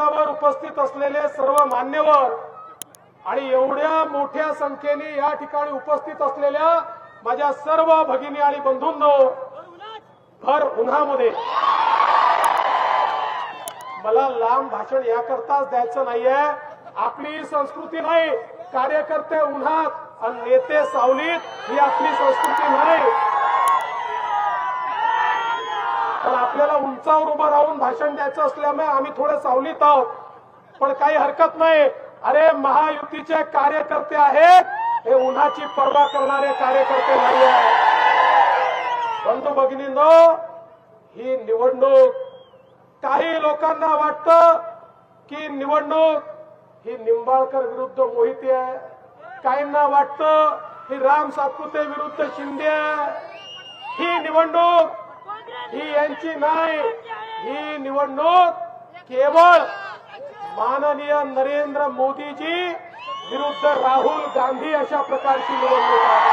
मंचावर उपस्थित असलेले सर्व मान्यवर आणि एवढ्या मोठ्या संख्येने या ठिकाणी उपस्थित असलेल्या माझ्या सर्व भगिनी आणि बंधूंनो भर उन्हामध्ये. मला लांब भाषण याकरताच द्यायचं नाहीये. आपली संस्कृती नाही. कार्यकर्ते उन्हात आणि नेते सावलीत ही आपली संस्कृती नाही. पण आपल्याला उंचावर उभं राहून भाषण द्यायचं असल्यामुळे आम्ही थोडं सावलीत आहोत. पण काही हरकत नाही. अरे महायुतीचे कार्यकर्ते आहेत. हे उन्हाची पर्वा करणारे कार्यकर्ते नाही आहेत. बंधू भगिनींनो ही निवडणूक काही लोकांना वाटतं की निवडणूक ही निंबाळकर विरुद्ध मोहिते आहे. काहींना वाटतं ही राम सातपुते विरुद्ध शिंदे आहे. ही निवडणूक ही यांची नाही ही निवडणूक केवळ माननीय नरेंद्र मोदीजी विरुद्ध राहुल गांधी अशा प्रकारची निवडणूक आहे.